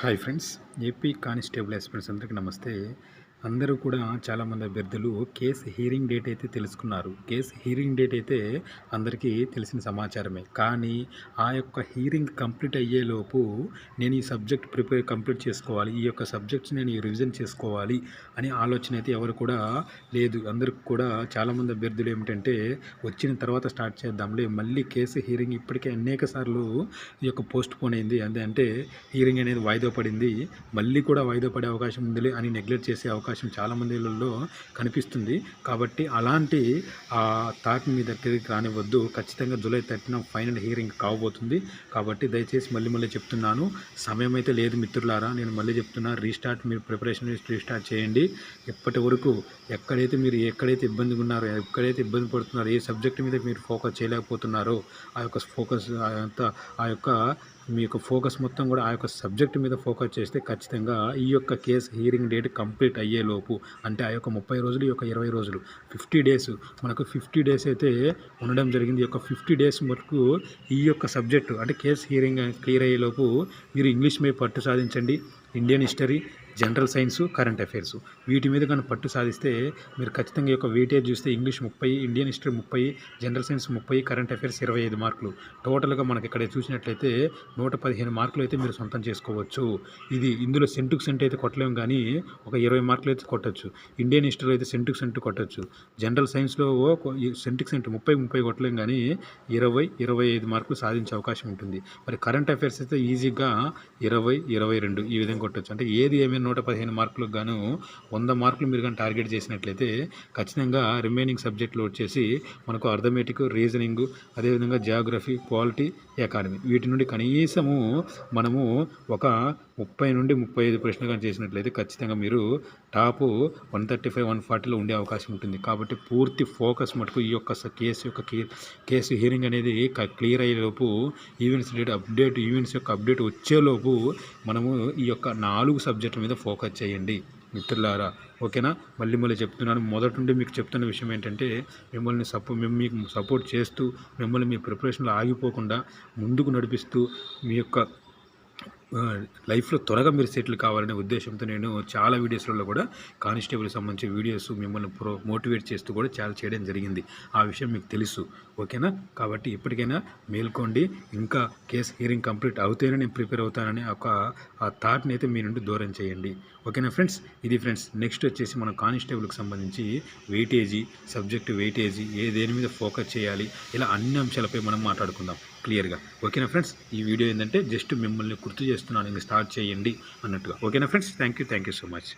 Hi friends AP constable aspirants అందరికీ నమస్తే. అందరూ కూడా చాలామంది అభ్యర్థులు కేసు హీరింగ్ డేట్ అయితే తెలుసుకున్నారు. కేసు హీరింగ్ డేట్ అయితే అందరికీ తెలిసిన సమాచారమే. కానీ ఆ యొక్క హీరింగ్ కంప్లీట్ అయ్యేలోపు నేను ఈ సబ్జెక్ట్ ప్రిపేర్ కంప్లీట్ చేసుకోవాలి ఈ యొక్క సబ్జెక్ట్స్ నేను రివిజన్ చేసుకోవాలి అని ఆలోచన అయితే ఎవరు కూడా లేదు. అందరికి కూడా చాలామంది అభ్యర్థులు ఏమిటంటే వచ్చిన తర్వాత స్టార్ట్ చేద్దాంలే మళ్ళీ కేసు హీరింగ్ ఇప్పటికే అనేక సార్లు ఈ యొక్క పోస్ట్ పోన్ అయింది. అంటే హీరింగ్ అనేది వాయిదా పడింది మళ్ళీ కూడా వాయిదా పడే అవకాశం ఉందిలే అని నెగ్లెక్ట్ చేసే అవకాశం చాలామందిలో కనిపిస్తుంది. కాబట్టి అలాంటి ఆ థాట్ మీ దగ్గరికి రానివ్వద్దు. ఖచ్చితంగా జూలై థర్టీన ఫైనల్ హియరింగ్ కాబోతుంది కాబట్టి దయచేసి మళ్ళీ మళ్ళీ చెప్తున్నాను. సమయం అయితే లేదు మిత్రులారా. నేను మళ్ళీ చెప్తున్నా రీస్టార్ట్ మీరు ప్రిపరేషన్ రీస్టార్ట్ చేయండి. ఎప్పటి వరకు ఎక్కడైతే మీరు ఎక్కడైతే ఇబ్బందిగా ఉన్నారో ఎక్కడైతే ఇబ్బంది పడుతున్నారో ఏ సబ్జెక్ట్ మీద మీరు ఫోకస్ చేయలేకపోతున్నారో ఆ యొక్క ఫోకస్ అంతా ఆ యొక్క మీ యొక్క ఫోకస్ మొత్తం కూడా ఆ యొక్క సబ్జెక్ట్ మీద ఫోకస్ చేస్తే ఖచ్చితంగా ఈ యొక్క కేసు హీరింగ్ డేట్ కంప్లీట్ అయ్యేలోపు అంటే ఆ యొక్క ముప్పై రోజులు ఈ యొక్క ఇరవై రోజులు ఫిఫ్టీ డేస్ మనకు ఫిఫ్టీ డేస్ అయితే ఉండడం జరిగింది. ఈ యొక్క ఫిఫ్టీ డేస్ వరకు ఈ యొక్క సబ్జెక్టు అంటే కేసు హీరింగ్ క్లియర్ అయ్యేలోపు మీరు ఇంగ్లీష్ మీద పట్టు సాధించండి. Indian history general science current affairs. వీటి మీద కానీ పట్టు సాధిస్తే మీరు ఖచ్చితంగా యొక్క వెయిటేజ్ చూస్తే ఇంగ్లీష్ ముప్పై ఇండియన్ హిస్టరీ ముప్పై జనరల్ సైన్స్ ముప్పై కరెంట్ అఫైర్స్ ఇరవై ఐదు మార్కులు. టోటల్గా మనకి ఇక్కడ చూసినట్లయితే నూట పదిహేను మార్కులు అయితే మీరు సొంతం చేసుకోవచ్చు. ఇది ఇందులో సెంటుకు సెంట్ అయితే కొట్టలేము కానీ ఒక ఇరవై మార్కులు అయితే కొట్టచ్చు. ఇండియన్ హిస్టరీ అయితే సెంటుకు సెంటు కొట్టచ్చు. జనరల్ సైన్స్లో సెంటుకు సెంటు ముప్పై ముప్పై కొట్టలేము కానీ ఇరవై ఇరవై ఐదు మార్కులు సాధించే అవకాశం ఉంటుంది. మరి కరెంట్ అఫైర్స్ అయితే ఈజీగా ఇరవై ఇరవై రెండు ఈ విధంగా కొట్టచ్చు. అంటే ఏది ఏమైనా నూట పదిహేను మార్కులకు గాను వంద మార్కులు మీరు కానీ టార్గెట్ చేసినట్లయితే ఖచ్చితంగా రిమైనింగ్ సబ్జెక్టులు వచ్చేసి మనకు అర్థమెటిక్ రీజనింగ్ అదేవిధంగా జియోగ్రఫీ పాలిటీ అకాడమీ వీటి నుండి కనీసము మనము ఒక ముప్పై నుండి ముప్పై ఐదు ప్రశ్నలు కానీ చేసినట్లయితే ఖచ్చితంగా మీరు top one thirty five one ఫార్టీలో ఉండే అవకాశం ఉంటుంది. కాబట్టి పూర్తి ఫోకస్ మటుకు ఈ యొక్క స- కేసు యొక్క కేసు హియరింగ్ అనేది క్లియర్ అయ్యేలోపు ఈవెంట్స్ డేట్ అప్డేట్ ఈవెంట్స్ యొక్క అప్డేట్ వచ్చేలోపు మనము ఈ యొక్క నాలుగు సబ్జెక్టుల మీద ఫోకస్ చేయండి. మిత్రులారా ఓకేనా? మళ్ళీ మళ్ళీ చెప్తున్నాను. మొదటి నుండి మీకు చెప్తున్న విషయం ఏంటంటే మిమ్మల్ని సపో మేము మీకు సపోర్ట్ చేస్తూ మిమ్మల్ని మీ ప్రిపరేషన్లో ఆగిపోకుండా ముందుకు నడిపిస్తూ మీ యొక్క లైఫ్లో త్వరగా మీరు సెటిల్ కావాలనే ఉద్దేశంతో నేను చాలా వీడియోస్లలో కూడా కానిస్టేబుల్ సంబంధించిన వీడియోస్ మిమ్మల్ని ప్రో మోటివేట్ చేస్తూ కూడా చాలా చేయడం జరిగింది. ఆ విషయం మీకు తెలుసు. ఓకేనా? కాబట్టి ఇప్పటికైనా మేల్కోండి. ఇంకా కేసు హియరింగ్ కంప్లీట్ అవుతేనే నేను ప్రిపేర్ అవుతానని ఒక ఆ థాట్ని అయితే మీ నుండి దూరం చేయండి. ఓకేనా ఫ్రెండ్స్? ఇది ఫ్రెండ్స్ నెక్స్ట్ వచ్చేసి మనం కానిస్టేబుల్కి సంబంధించి వెయిటేజీ సబ్జెక్ట్ వెయిటేజీ ఏ దేని మీద ఫోకస్ చేయాలి ఇలా అన్ని అంశాలపై మనం మాట్లాడుకుందాం. క్లియర్గా. ఓకేనా ఫ్రెండ్స్? ఈ వీడియో ఏంటంటే జస్ట్ మిమ్మల్ని గుర్తు చేస్తున్నాను. ఇంక స్టార్ట్ చేయండి అన్నట్టుగా. ఓకేనా friends? Thank you thank you so much.